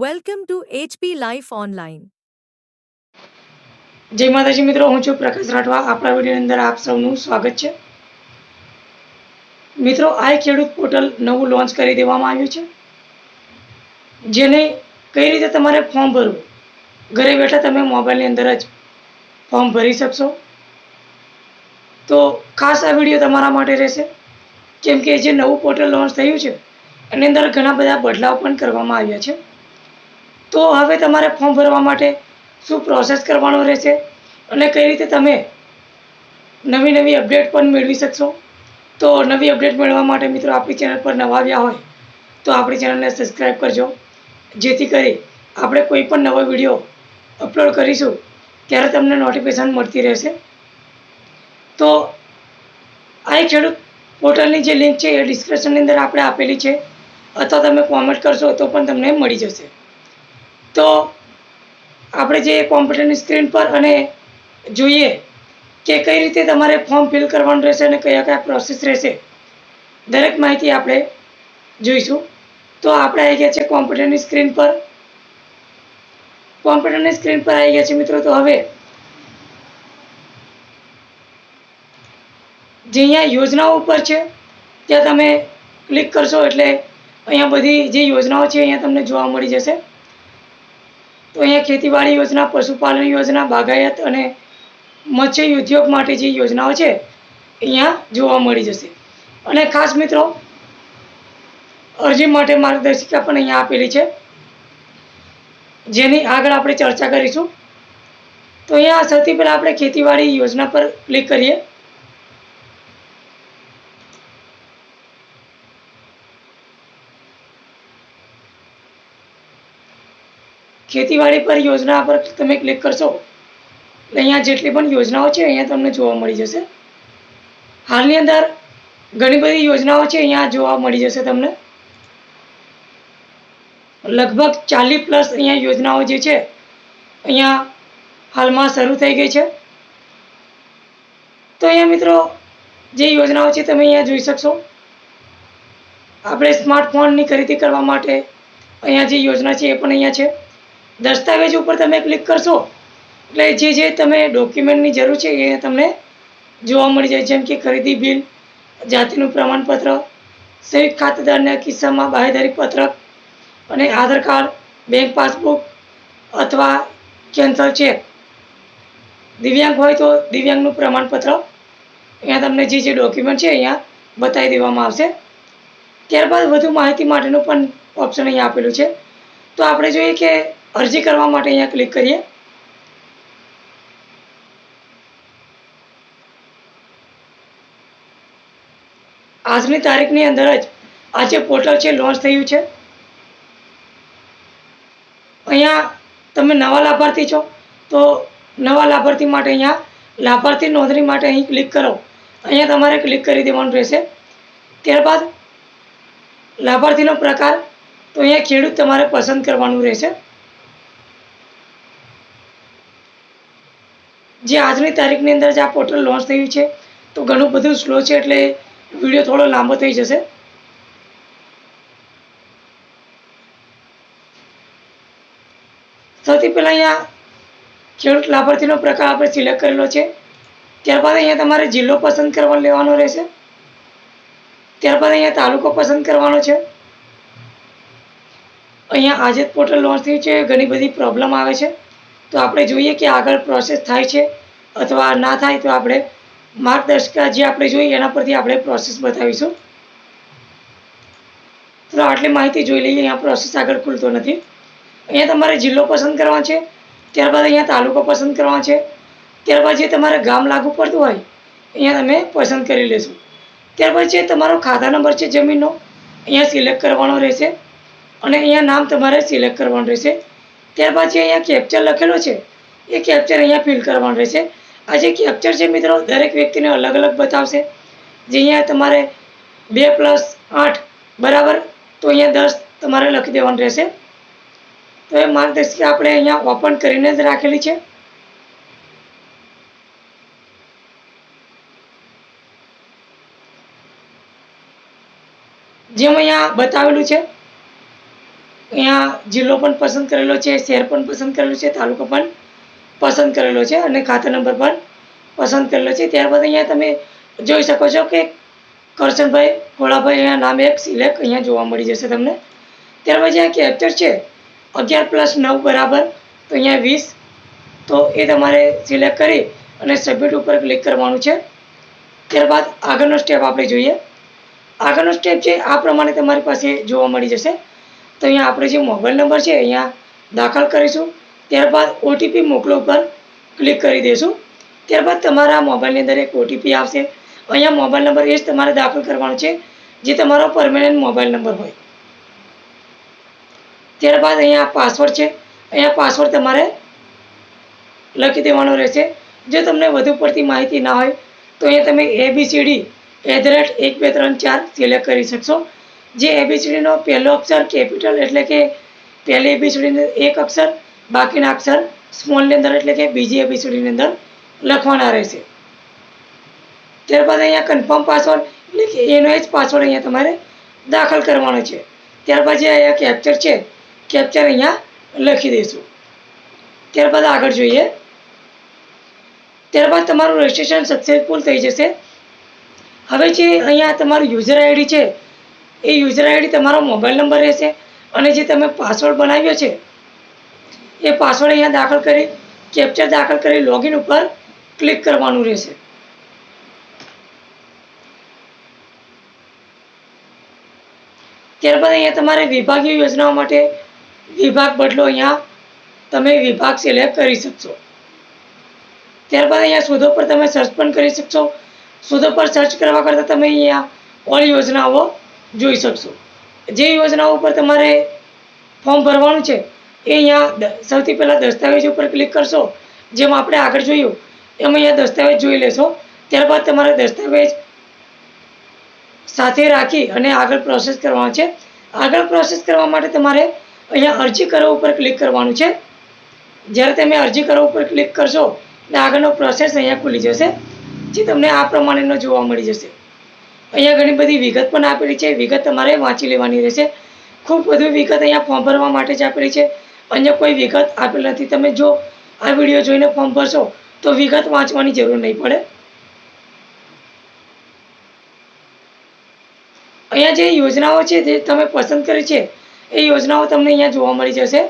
Welcome to HP life online જય માતાજી મિત્રો, હું છું પ્રકાશ રાઠવા. આપણા વિડીયોની અંદર આપ સૌનું સ્વાગત છે. મિત્રો, આ ખેડૂત પોર્ટલ નવું લોન્ચ કરી દેવામાં આવ્યું છે, જેને કઈ રીતે તમારે ફોર્મ ભરવું? ઘરે બેઠા તમે મોબાઈલની અંદર જ ફોર્મ ભરી શકશો. તો ખાસ આ વીડિયો તમારા માટે રહેશે, કેમ કે જે નવું પોર્ટલ લોન્ચ થયું છે, એની અંદર ઘણા બધા બદલાવ પણ કરવામાં આવ્યા છે. તો હવે તમારે ફોર્મ ભરવા માટે શું પ્રોસેસ કરવાનો રહેશે? અને કઈ રીતે તમે નવી નવી અપડેટ પણ મેળવી શકશો? તો નવી અપડેટ મેળવવા માટે મિત્રો આપણી ચેનલ પર નવા આવ્યા હોય, તો આપણી ચેનલને સબસ્ક્રાઈબ કરજો. જેથી કરી આપણે કોઈ પણ નવો વીડિયો અપલોડ કરીશું, ત્યારે તમને નોટિફિકેશન મળતી રહેશે. તો આ એક ખેડૂત પોર્ટલની જે લિંક છે એ ડિસ્ક્રિપ્શનની અંદર આપણે આપેલી છે. અથવા તમે કોમેન્ટ કરશો તો પણ તમને મળી જશે. તો આપણે જે કોમ્પ્યુટરની સ્ક્રીન પર અને જોઈએ કે કઈ રીતે તમારે ફોર્મ ફિલ કરવાનું રહેશે અને કયા કયા પ્રોસેસ રહેશે, દરેક માહિતી આપણે જોઈશું. તો આપણે આવી ગયા છે કોમ્પ્યુટરની સ્ક્રીન પર. કોમ્પ્યુટરની સ્ક્રીન પર આવી ગયા છે મિત્રો, તો હવે જે અહીંયા યોજનાઓ ઉપર છે, ત્યાં તમે ક્લિક કરશો એટલે અહીંયા બધી જે યોજનાઓ છે, અહીંયા તમને જોવા મળી જશે. તો અહીંયા ખેતીવાડી યોજના, પશુપાલન યોજના, બાગાયત અને મત્સ્ય ઉદ્યોગ માટે જે યોજનાઓ છે, અહીંયા જોવા મળી જશે. અને ખાસ મિત્રો, અરજી માટે માર્ગદર્શિકા પણ અહીંયા આપેલી છે. જેની આગળ આપણે ચર્ચા કરીશું. તો અહીંયા સૌથી પહેલાં આપણે ખેતીવાડી યોજના પર ક્લિક કરીએ. ખેતીવાડી પર યોજના પર તમે ક્લિક કરશો એટલે અહીંયા જેટલી પણ યોજનાઓ છે, અહીંયા તમને જોવા મળી જશે. હાલની અંદર ઘણી બધી યોજનાઓ છે, અહીંયા જોવા મળી જશે તમને. લગભગ ચાલીસ પ્લસ અહીંયા યોજનાઓ જે છે, અહીંયા હાલમાં શરૂ થઈ ગઈ છે. તો અહીંયા મિત્રો, જે યોજનાઓ છે, તમે અહીંયા જોઈ શકશો. આપણે સ્માર્ટફોનની ખરીદી કરવા માટે અહીંયા જે યોજના છે, એ પણ અહીંયા છે. દસ્તાવેજ ઉપર તમે ક્લિક કરશો, એટલે જે જે તમે ડોક્યુમેન્ટની જરૂર છે એ તમને જોવા મળી જાય, જેમ કે ખરીદી બિલ, જાતિનું પ્રમાણપત્ર, સંયુક્ત ખાતેદારના કિસ્સામાં બાહેદારી પત્રક અને આધાર કાર્ડ બેંક પાસબુક અથવા કેન્સલ ચેક દિવ્યાંગ હોય તો દિવ્યાંગનું પ્રમાણપત્ર અહીંયા તમને જે જે ડોક્યુમેન્ટ છે અહીંયા બતાવી દેવામાં આવશે. ત્યારબાદ વધુ માહિતી માટેનું પણ ઓપ્શન અહીંયા આપેલું છે. તો આપણે જોઈએ કે અરજી કરવા માટે અહીંયા ક્લિક કરીએ. આજની તારીખની અંદર જ આ જે પોર્ટલ છે લોન્ચ થયું છે. અહીંયા તમે નવા લાભાર્થી છો, તો નવા લાભાર્થી માટે અહીંયા લાભાર્થી નોંધણી માટે અહીં ક્લિક કરો. અહીંયા તમારે ક્લિક કરી દેવાનું રહેશે. ત્યારબાદ લાભાર્થીનો પ્રકાર, તો અહીંયા ખેડૂત તમારે પસંદ કરવાનું રહેશે. જે આજની તારીખની અંદર જે આ પોર્ટલ લોન્ચ થયું છે, તો ઘણું બધું સ્લો છે એટલે વીડિયો થોડો લાંબો થઈ જશે. સૌથી પહેલાં અહીંયા ખેડૂત લાભાર્થીનો પ્રકાર આપણે સિલેક્ટ કરેલો છે. ત્યારબાદ અહીંયા તમારે જિલ્લો પસંદ કરવા લેવાનો રહેશે. ત્યારબાદ અહીંયા તાલુકો પસંદ કરવાનો છે. અહીંયા આજે પોર્ટલ લોન્ચ થયું છે, ઘણી બધી પ્રોબ્લેમ આવે છે. તો આપણે જોઈએ કે આગળ પ્રોસેસ થાય છે અથવા ના થાય તો આપણે માર્ગદર્શિકા જે આપણે જોઈએ એના પરથી આપણે પ્રોસેસ બતાવીશું. તો આટલી માહિતી જોઈ લઈએ, અહીંયા પ્રોસેસ આગળ ખુલતો નથી. અહીંયા તમારે જિલ્લો પસંદ કરવાનો છે, ત્યારબાદ અહીંયા તાલુકો પસંદ કરવાનો છે. ત્યારબાદ જે તમારે ગામ લાગુ પડતું હોય, અહીંયા તમે પસંદ કરી લેશો. ત્યારબાદ જે તમારો ખાતા નંબર છે જમીનનો, અહીંયા સિલેક્ટ કરવાનો રહેશે. અને અહીંયા નામ તમારે સિલેક્ટ કરવાનું રહેશે. ત્યારબાદ જે અહીંયા કેપ્ચર લખેલો છે. એ કેપ્ચર અહીંયા ફિલ કરવાનું રહેશે. આ જે કેપ્ચર છે મિત્રો, દરેક વ્યક્તિને અલગ અલગ બતાવશે. જે અહીંયા તમારે બે પ્લસ આઠ બરાબર, તો અહીંયા દસ તમારે લખી દેવાનું રહેશે. તો એ માર્ગદર્શિકા આપણે અહીંયા ઓપન કરીને જ રાખેલી છે. જેમ અહીંયા બતાવેલું છે અહીંયા જિલ્લો પણ પસંદ કરેલો છે, શહેર પણ પસંદ કરેલું છે, તાલુકો પણ પસંદ કરેલો છે અને ખાતા નંબર પણ પસંદ કરેલો છે. ત્યારબાદ અહીંયા તમે જોઈ શકો છો કે કરશનભાઈ ખોળાભાઈ અહીંયા નામ એક સિલેક્ટ અહીંયા જોવા મળી જશે તમને. ત્યારબાદ અહીંયા કેરેક્ટર છે, અગિયાર પ્લસ નવ બરાબર, તો અહીંયા વીસ, તો એ તમારે સિલેક્ટ કરી અને સબમિટ ઉપર ક્લિક કરવાનું છે. ત્યારબાદ આગળનો સ્ટેપ આપણે જોઈએ. આગળનો સ્ટેપ છે આ પ્રમાણે તમારી પાસે જોવા મળી જશે. તો અહીંયા આપણે જે મોબાઈલ નંબર છે અહીંયા દાખલ કરીશું. ત્યારબાદ ઓટીપી મોકલો ઉપર ક્લિક કરી દઈશું. ત્યારબાદ તમારા મોબાઈલની અંદર એક ઓટીપી આવશે. અહીંયા મોબાઈલ નંબર એ જ તમારે દાખલ કરવાનો છે, જે તમારો પરમેનન્ટ મોબાઈલ નંબર હોય. ત્યારબાદ અહીંયા પાસવર્ડ છે. અહીંયા પાસવર્ડ તમારે લખી દેવાનો રહેશે. જો તમને વધુ પડતી માહિતી ના હોય, તો અહીંયા તમે એબીસીડી એટ ધ રેટ એક, બે, ત્રણ, ચાર સિલેક્ટ કરી શકશો. જે એબીસીડીનો પહેલો અક્ષર કેપિટલ એટલે કે પહેલી એબીસીડીનો એક અક્ષર, બાકીના અક્ષર સ્મોલની અંદર એટલે કે બીજી એબીસીડીની અંદર લખવાના રહેશે. ત્યારબાદ અહીંયા કન્ફર્મ પાસવર્ડ એટલે કે એનો જ પાસવર્ડ અહીંયા તમારે દાખલ કરવાનો છે. ત્યારબાદ જે અહીંયા કેપ્ચર છે કેપ્ચર અહીંયા લખી દઈશું. ત્યારબાદ આગળ જોઈએ. ત્યારબાદ તમારું રજિસ્ટ્રેશન સક્સેસફુલ થઈ જશે. હવે જે અહીંયા તમારું યુઝર આઈડી છે એ યુઝર આઈડી તમારો મોબાઈલ નંબર રહેશે અને જે તમે પાસવર્ડ બનાવ્યો છે, એ પાસવર્ડ અહીંયા દાખલ કરી કેપ્ચર દાખલ કરી લોગિન ઉપર ક્લિક કરવાનું રહેશે. ત્યારબાદ અહીંયા તમારે વિભાગીય યોજનાઓ માટે વિભાગ બદલો અહીંયા તમે વિભાગ સિલેક્ટ કરી શકશો. ત્યારબાદ અહીંયા શોધો પર તમે સર્ચ પણ કરી શકશો. શોધો પર સર્ચ કરવા કરતાં તમે અહીંયા ઓલ યોજનાઓ જોઈ શકશો. જે યોજનાઓ ઉપર તમારે ફોર્મ ભરવાનું છે, એ અહીંયા સૌથી પહેલાં દસ્તાવેજ ઉપર ક્લિક કરશો. જેમ આપણે આગળ જોયું, એમ અહીંયા દસ્તાવેજ જોઈ લેશો. ત્યારબાદ તમારે દસ્તાવેજ સાથે રાખી અને આગળ પ્રોસેસ કરવાનો છે. આગળ પ્રોસેસ કરવા માટે તમારે અહીંયા અરજી કરવા ઉપર ક્લિક કરવાનું છે. જ્યારે તમે અરજી કરવા ઉપર ક્લિક કરશો એટલે આગળનો પ્રોસેસ અહીંયા ખુલી જશે. જે તમને આ પ્રમાણેનો જોવા મળી જશે. અહીંયા ઘણી બધી વિગત પણ આપેલી છે. વિગત તમારે વાંચી લેવાની રહેશે. ખૂબ બધું વિગત અહીંયા ફોર્મ ભરવા માટે જ આપેલી છે. અન્ય કોઈ વિગત આપેલ નથી. તમે જો આ વીડિયો જોઈને ફોર્મ ભરશો તો વિગત વાંચવાની જરૂર નહીં પડે. અહીંયા જે યોજનાઓ છે જે તમે પસંદ કરી છે, એ યોજનાઓ તમને અહીંયા જોવા મળી જશે.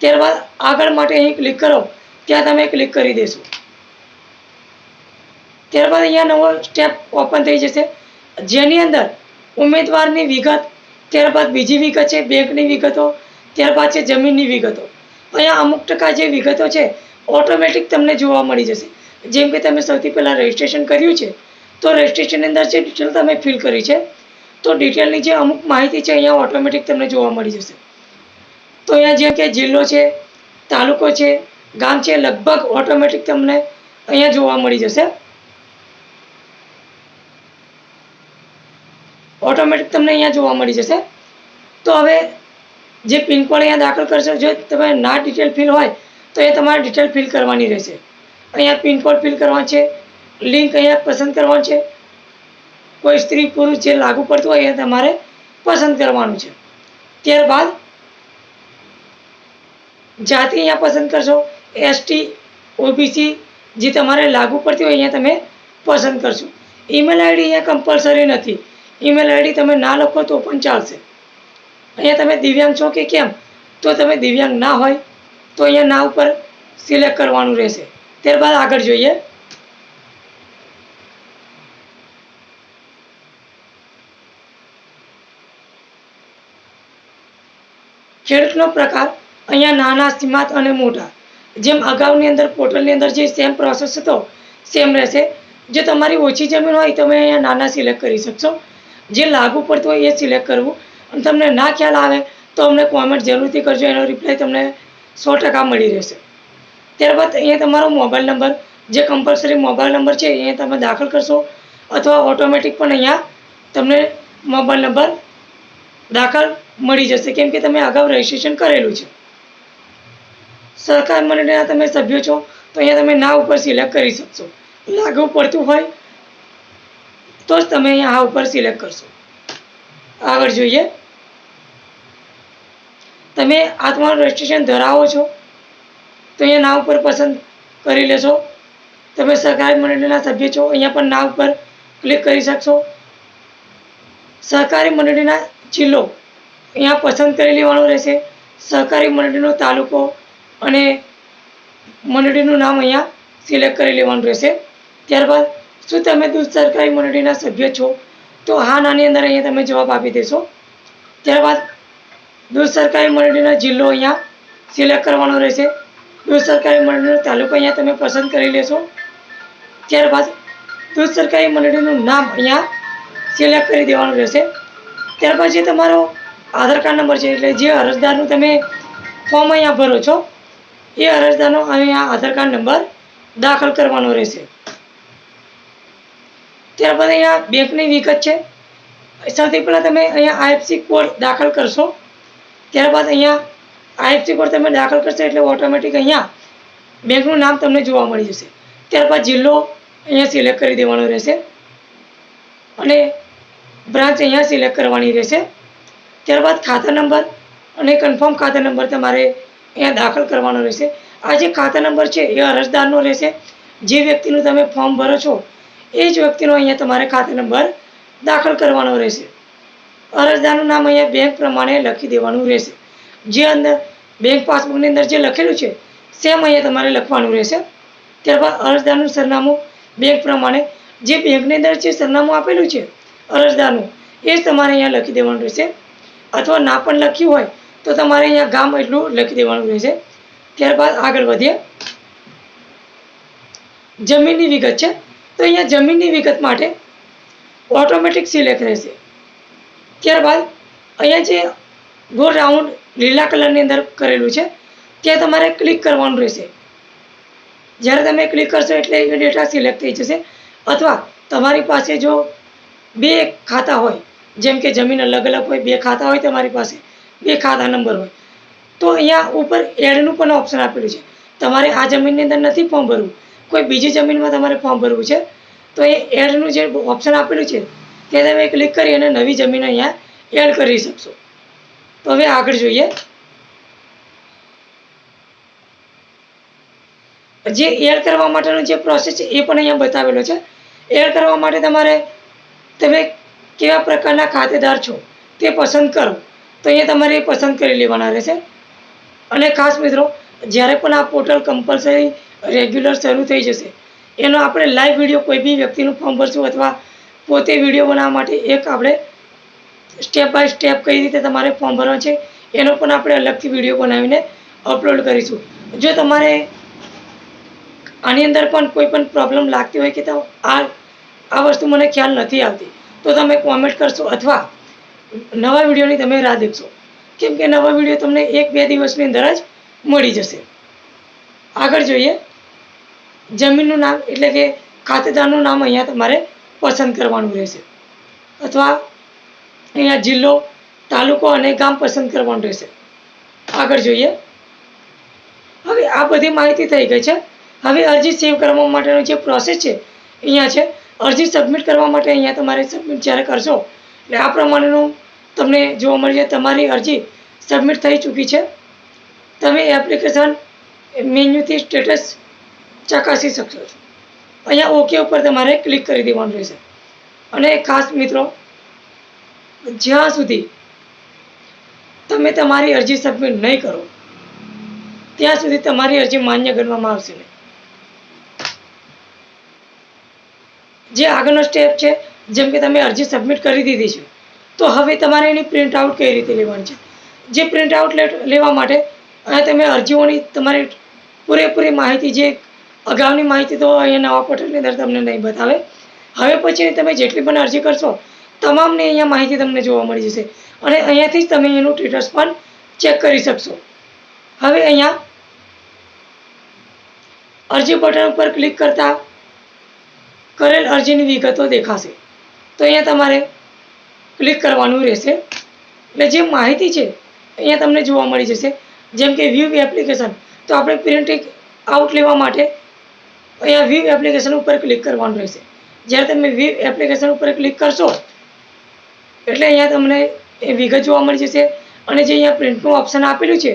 ત્યારબાદ આગળ માટે અહીં ક્લિક કરો. ત્યાં તમે ક્લિક કરી દેશો. ત્યારબાદ અહીંયા નવો સ્ટેપ ઓપન થઈ જશે. જેની અંદર ઉમેદવારની વિગત ત્યારબાદ બીજી વિગત છે, બેંકની વિગતો ત્યારબાદ છે જમીનની વિગતો. અહીંયા અમુક ટકા જે વિગતો છે, ઓટોમેટિક તમને જોવા મળી જશે. જેમ કે તમે સૌથી પહેલાં રજિસ્ટ્રેશન કર્યું છે, તો રજિસ્ટ્રેશનની અંદર જે ડિટેલ તમે ફિલ કરી છે, તો ડિટેલની જે અમુક માહિતી છે, અહીંયા ઓટોમેટિક તમને જોવા મળી જશે. તો અહીંયા જેમ કે જિલ્લો છે, તાલુકો છે, ગામ છે, લગભગ ઓટોમેટિક તમને અહીંયા જોવા મળી જશે. ઓટોમેટિક તમને અહીંયા જોવા મળી જશે. તો હવે જે પિનકોડ અહીંયા દાખલ કરશો, જો તમે ના ડિટેલ ફિલ હોય, તો એ તમારે ડિટેલ ફિલ કરવાની રહેશે. અહીંયા પિનકોડ ફિલ કરવાનો છે લિંક અહીંયા પસંદ કરવાનું છે. કોઈ સ્ત્રી પુરુષ જે લાગુ પડતું હોય, એ તમારે પસંદ કરવાનું છે. ત્યારબાદ જાતિ અહીંયા પસંદ કરશો એસટી ઓબીસી જે તમારે લાગુ પડતી હોય, અહીંયા તમે પસંદ કરશો. ઈમેલ આઈડી અહીંયા કમ્પલસરી નથી. ઈમેલ આઈડી તમે ના લખો તો પણ ચાલશે. અહીંયા તમે દિવ્યાંગ છો કે કેમ? તો તમે દિવ્યાંગ ના હોય તો અહીંયા ના ઉપર સિલેક્ટ કરવાનું રહેશે. ત્યારબાદ આગળ જોઈએ. ખેડૂતનો પ્રકાર અહીંયા નાના, સીમાંત અને મોટા. જેમ અગાઉની અંદર પોર્ટલની અંદર જે સેમ પ્રોસેસ હતો સેમ રહેશે. જો તમારી ઓછી જમીન હોય, તમે અહીંયા નાના સિલેક્ટ કરી શકશો. જે લાગુ પડતું હોય એ સિલેક્ટ કરવું. અને તમને ના ખ્યાલ આવે તો અમને કોમેન્ટ જરૂરથી કરજો, એનો રિપ્લાય તમને સો ટકા મળી રહેશે. ત્યારબાદ અહીંયા તમારો મોબાઈલ નંબર જે કમ્પલસરી મોબાઈલ નંબર છે અહીંયા તમે દાખલ કરશો અથવા ઓટોમેટિક પણ અહીંયા તમને મોબાઈલ નંબર દાખલ મળી જશે. કેમ કે તમે અગાઉ રજિસ્ટ્રેશન કરેલું છે. સરકાર મંડળના તમે સભ્યો છો, તો અહીંયા તમે ના ઉપર સિલેક્ટ કરી શકશો. લાગુ પડતું હોય તો જ તમે અહીંયા આ ઉપર સિલેક્ટ કરશો. આગળ જોઈએ. તમે આ તમારું રજિસ્ટ્રેશન ધરાવો છો, તો અહીંયા નામ ઉપર પસંદ કરી લેશો. તમે સહકારી મંડળીના સભ્ય છો, અહીંયા પણ નામ ઉપર ક્લિક કરી શકશો. સહકારી મંડળીના જિલ્લો અહીંયા પસંદ કરી લેવાનો રહેશે. સહકારી મંડળીનો તાલુકો અને મંડળીનું નામ અહીંયા સિલેક્ટ કરી લેવાનું રહેશે. ત્યારબાદ શું તમે સરકારી મંડળીના સભ્ય છો? તો હા, નાની અંદર અહીંયા તમે જવાબ આપી દેશો. ત્યારબાદ દૂધ સરકારી મંડળીનો જિલ્લો અહીંયા સિલેક્ટ કરવાનો રહેશે. દૂધ સરકારી મંડળીનો તાલુકો અહીંયા તમે પસંદ કરી લેશો. ત્યારબાદ દૂધ સરકારી મંડળીનું નામ અહીંયા સિલેક્ટ કરી દેવાનું રહેશે. ત્યારબાદ જે તમારો આધાર કાર્ડ નંબર છે, એટલે જે અરજદારનું તમે ફોર્મ અહીંયા ભરો છો, એ અરજદારનો અહીંયા આધાર કાર્ડ નંબર દાખલ કરવાનો રહેશે. ત્યારબાદ અહીંયા બેંકની વિગત છે. સૌથી પહેલાં તમે અહીંયા આઈએફસી કોડ દાખલ કરશો. ત્યારબાદ અહીંયા આઈએફસી કોડ તમે દાખલ કરશો એટલે ઓટોમેટિક અહીંયા બેંકનું નામ તમને જોવા મળી જશે. ત્યારબાદ જિલ્લો અહીંયા સિલેક્ટ કરી દેવાનો રહેશે. અને બ્રાન્ચ અહીંયા સિલેક્ટ કરવાની રહેશે. ત્યારબાદ ખાતા નંબર અને કન્ફર્મ ખાતા નંબર તમારે અહીંયા દાખલ કરવાનો રહેશે. આ જે ખાતા નંબર છે એ અરજદારનો રહેશે. જે વ્યક્તિનું તમે ફોર્મ ભરો છો એ જ વ્યક્તિનો અહીંયા તમારે ખાતા નંબર દાખલ કરવાનો રહેશે. અરજદારનું નામ અહીંયા બેંક પ્રમાણે લખી દેવાનું રહેશે. જે અંદર બેંક પાસબુકની અંદર જે લખેલું છે સેમ અહીંયા તમારે લખવાનું રહેશે. ત્યારબાદ અરજદારનું સરનામું બેંક પ્રમાણે જે બેંકની અંદર જે સરનામું આપેલું છે, અરજદારનું, એ જ તમારે અહીંયા લખી દેવાનું રહેશે. અથવા ના પણ લખ્યું હોય, તો તમારે અહીંયા ગામ એટલું લખી દેવાનું રહેશે. ત્યારબાદ આગળ વધીએ. જમીનની વિગત છે. તો અહીંયા જમીનની વિગત માટે ઓટોમેટિક સિલેક્ટ રહેશે. ત્યારબાદ અહીંયા જે ગોળ રાઉન્ડ લીલા કલરની અંદર કરેલું છે, ત્યાં તમારે ક્લિક કરવાનું રહેશે. જ્યારે તમે ક્લિક કરશો એટલે એ ડેટા સિલેક્ટ થઈ જશે. અથવા તમારી પાસે જો બે ખાતા હોય, જેમ કે જમીન અલગ અલગ હોય, બે ખાતા હોય તમારી પાસે, બે ખાતા નંબર હોય, તો અહીંયા ઉપર એડનું પણ ઓપ્શન આપેલું છે. તમારે આ જમીનની અંદર નથી ફોર્મ ભરવું. કોઈ બીજી જમીનમાં તમારે ફોર્મ ભરવું છે, તો એ એડનું જે ઓપ્શન આપેલું છે, તે તમે ક્લિક કરી અને નવી જમીન અહીંયા એડ કરી શકશો. તો હવે આગળ જોઈએ. જે એડ કરવા માટેનો જે પ્રોસેસ છે, એ પણ અહીંયા બતાવેલો છે. એડ કરવા માટે તમારે, તમે કેવા પ્રકારના ખાતેદાર છો, તે પસંદ કરો. તો અહીંયા તમારે એ પસંદ કરી લેવાના રહેશે. અને ખાસ મિત્રો, જ્યારે પણ આ પોર્ટલ કમ્પલસરી રેગ્યુલર શરૂ થઈ જશે. એનો આપણે લાઈવ વીડિયો કોઈ બી વ્યક્તિનું ફોર્મ ભરશું અથવા પોતે વીડિયો બનાવવા માટે એક આપણે સ્ટેપ બાય સ્ટેપ કઈ રીતે તમારે ફોર્મ ભરવા છે, એનો પણ આપણે અલગથી વીડિયો બનાવીને અપલોડ કરીશું. જો તમારે આની અંદર પણ કોઈ પણ પ્રોબ્લેમ લાગતી હોય કે આ આ વસ્તુ મને ખ્યાલ નથી આવતી, તો તમે કોમેન્ટ કરશો અથવા નવા વિડીયોની તમે રાહ દેખશો. કેમ કે નવા વીડિયો તમને એક બે દિવસની અંદર જ મળી જશે. આગળ જોઈએ. જમીનનું નામ, એટલે કે ખાતેદારનું નામ અહીંયા તમારે પસંદ કરવાનું રહેશે. અથવા અહીંયા જિલ્લો, તાલુકો અને ગામ પસંદ કરવાનું રહેશે. આગળ જોઈએ. હવે આ બધી માહિતી થઈ ગઈ છે. હવે અરજી સેવ કરવા માટેનો જે પ્રોસેસ છે, અહીંયા છે. અરજી સબમિટ કરવા માટે અહીંયા તમારે સબમિટ જ્યારે કરશો, એટલે આ પ્રમાણેનું તમને જોવા મળી જાય તમારી અરજી સબમિટ થઈ ચૂકી છે. તમે એપ્લિકેશન મેન્યુથી સ્ટેટસ ચકાસી શકશો છો. અહીંયા ઓકે ઉપર તમારે ક્લિક કરી દેવાનું રહેશે. અને ખાસ મિત્રો, જ્યાં સુધી તમે તમારી અરજી સબમિટ નહીં કરો, ત્યાં સુધી તમારી અરજી માન્ય ગણવામાં આવશે નહીં. જે આગળનો સ્ટેપ છે, જેમ કે તમે અરજી સબમિટ કરી દીધી છે, તો હવે તમારે એની પ્રિન્ટ આઉટ કઈ રીતે લેવાની છે? જે પ્રિન્ટ આઉટ લેવા માટે અહીંયા તમે અરજીઓની તમારી પૂરેપૂરી માહિતી જે અગાઉની માહિતી તો અહીંયા નવા પોર્ટલની અંદર તમને નહીં બતાવે. હવે પછી તમે જેટલી પણ અરજી કરશો, તમામની અહીંયા માહિતી તમને જોવા મળી જશે. અને અહીંયાથી જ તમે એનું સ્ટેટસ પણ ચેક કરી શકશો. હવે અહીંયા અરજી બટન ઉપર ક્લિક કરતા કરેલ અરજીની વિગતો દેખાશે. તો અહીંયા તમારે ક્લિક કરવાનું રહેશે. એટલે જે માહિતી છે, અહીંયા તમને જોવા મળી જશે. જેમ કે વ્યૂ એપ્લિકેશન તો આપણે પ્રિન્ટ આઉટ લેવા માટે અહીંયા વ્યૂ એપ્લિકેશન ઉપર ક્લિક કરવાનું રહેશે. જ્યારે તમે વ્યૂ એપ્લિકેશન ઉપર ક્લિક કરશો, એટલે અહીંયા તમને એ વિગત જોવા મળી જશે. અને જે અહીંયા પ્રિન્ટનું ઓપ્શન આપેલું છે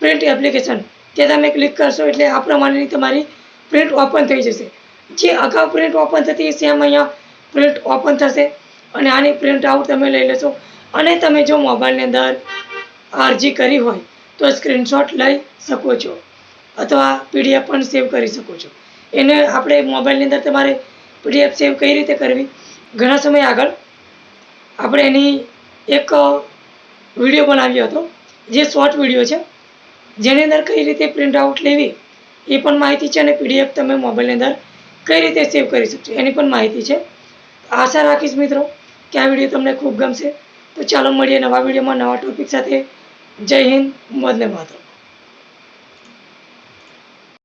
પ્રિન્ટ એપ્લિકેશન તે તમે ક્લિક કરશો એટલે આ પ્રમાણેની તમારી પ્રિન્ટ ઓપન થઈ જશે. જે અગાઉ પ્રિન્ટ ઓપન થતી સેમ અહીંયા પ્રિન્ટ ઓપન થશે. અને આની પ્રિન્ટ આઉટ તમે લઈ લેશો. અને તમે જો મોબાઈલની અંદર અરજી કરી હોય, તો સ્ક્રીનશોટ લઈ શકો છો. અથવા પીડીએફ પણ સેવ કરી શકો છો. એને આપણે મોબાઈલની અંદર તમારે પીડીએફ સેવ કઈ રીતે કરવી? ઘણા સમય આગળ આપણે એની એક વીડિયો બનાવ્યો હતો, જે શોર્ટ વીડિયો છે. જેની અંદર કઈ રીતે પ્રિન્ટ આઉટ લેવી, એ પણ માહિતી છે અને પીડીએફ તમે મોબાઈલની અંદર કઈ રીતે સેવ કરી શકશો, એની પણ માહિતી છે. આશા રાખીશ મિત્રો કે આ વીડિયો તમને ખૂબ ગમશે. તો ચાલો મળીએ નવા વિડીયોમાં નવા ટોપિક સાથે. જય હિન્દ, વંદે માતરમ.